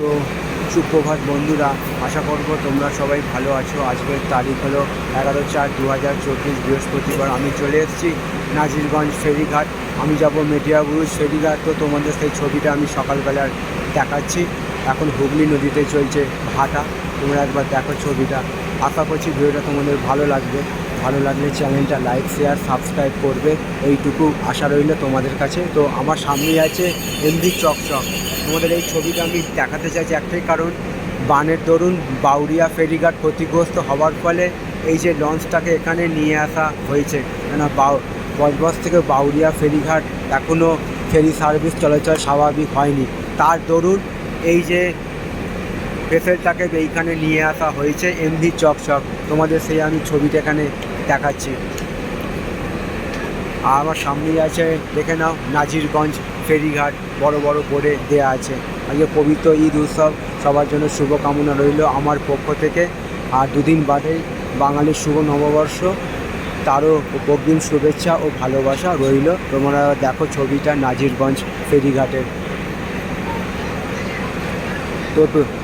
তো সুপ্রভাত বন্ধুরা, আশা করব তোমরা সবাই ভালো আছো। আজকের তারিখ হলো এগারো চার দু হাজার চব্বিশ বৃহস্পতিবার। আমি চলে এসেছি নাজিরগঞ্জ ফেরিঘাট। আমি যাব মেটিয়াবুরুজ ফেরিঘাট। তো তোমাদের সেই ছবিটা আমি সকালবেলার দেখাচ্ছি। এখন হুগলি নদীতে চলছে ভাটা। তোমরা একবার দেখো ছবিটা। আশা করছি ভিডিওটা তোমাদের ভালো লাগবে। ভালো লাগলে চ্যানেলটা লাইক, শেয়ার, সাবস্ক্রাইব করবে। এইটুকু আশা রইল তোমাদের কাছে। তো আমার সামনেই আছে এমডি চকচক তোমাদের এই ছবিটা আমি দেখাতে চাইছি একটাই কারণ, বানের দরুন বাউরিয়া ফেরিঘাট ক্ষতিগ্রস্ত হওয়ার ফলে এই যে লঞ্চটাকে এখানে নিয়ে আসা হয়েছে কেন বাউ, বজবজ থেকে বাউরিয়া ফেরিঘাট এখনও ফেরি সার্ভিস চলাচল স্বাভাবিক হয়নি। তার দরুন এই যে ভেসেলটাকে এইখানে নিয়ে আসা হয়েছে এমভি চকচক। তোমাদের সেই আমি ছবিটা এখানে দেখাচ্ছি। আর আমার সামনেই আছে, দেখে নাও, নাজিরগঞ্জ ফেরিঘাট, বড় বড় করে দেয়া আছে। আজকে পবিত্র ঈদ উৎসব, সবার জন্য শুভকামনা রইল আমার পক্ষ থেকে। আর দুদিন বাদেই বাঙালির শুভ নববর্ষ, তারও অগ্রিম শুভেচ্ছা ও ভালোবাসা রইল। তোমরা দেখো ছবিটা নাজিরগঞ্জ ফেরিঘাটের। তো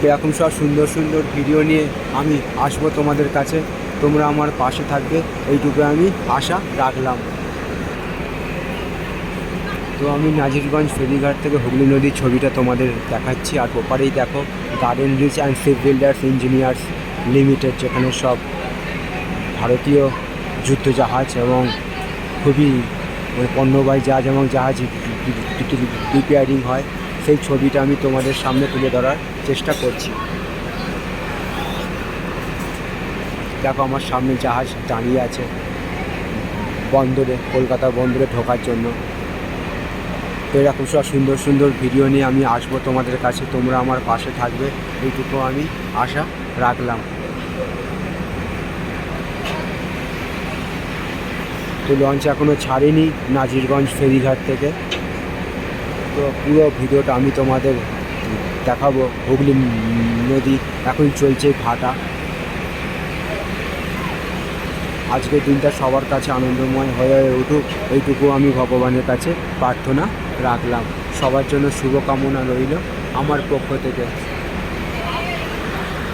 এরকম সব সুন্দর সুন্দর ভিডিও নিয়ে আমি আসব তোমাদের কাছে। তোমরা আমার পাশে থাকবে। এইটুকু আমি আশা রাখলাম। তো আমি নাজিরগঞ্জ ফেরিঘাট থেকে হুগলি নদীর ছবিটা তোমাদের দেখাচ্ছি। আর ওপারেই দেখো garden rich and সিভ builders engineers limited যেখানে সব ভারতীয় যুদ্ধ জাহাজ এবং খুবই পণ্যবাহী জাহাজ এবং জাহাজ রিপেয়ারিং হয়। সেই ছবিটা আমি তোমাদের সামনে তুলে ধরার চেষ্টা করছি। দেখো আমার সামনে জাহাজ দাঁড়িয়ে আছে বন্দরে কলকাতা বন্দরে ঢোকার জন্য। এরকম সব সুন্দর সুন্দর ভিডিও নিয়ে আমি আসব তোমাদের কাছে। তোমরা আমার পাশে থাকবে, এইটুকু আমি আশা রাখলাম। তো লঞ্চ এখনও ছাড়েনি নাজিরগঞ্জ ফেরিঘাট থেকে। তো পুরো ভিডিওটা আমি তোমাদের দেখাবো। হুগলি নদী এখন চলছে ভাটা। আজকের দিনটা সবার কাছে আনন্দময় হয়ে উঠুক। এইটুকু আমি ভগবানের কাছে প্রার্থনা রাখলাম। সবার জন্য শুভকামনা রইল আমার পক্ষ থেকে।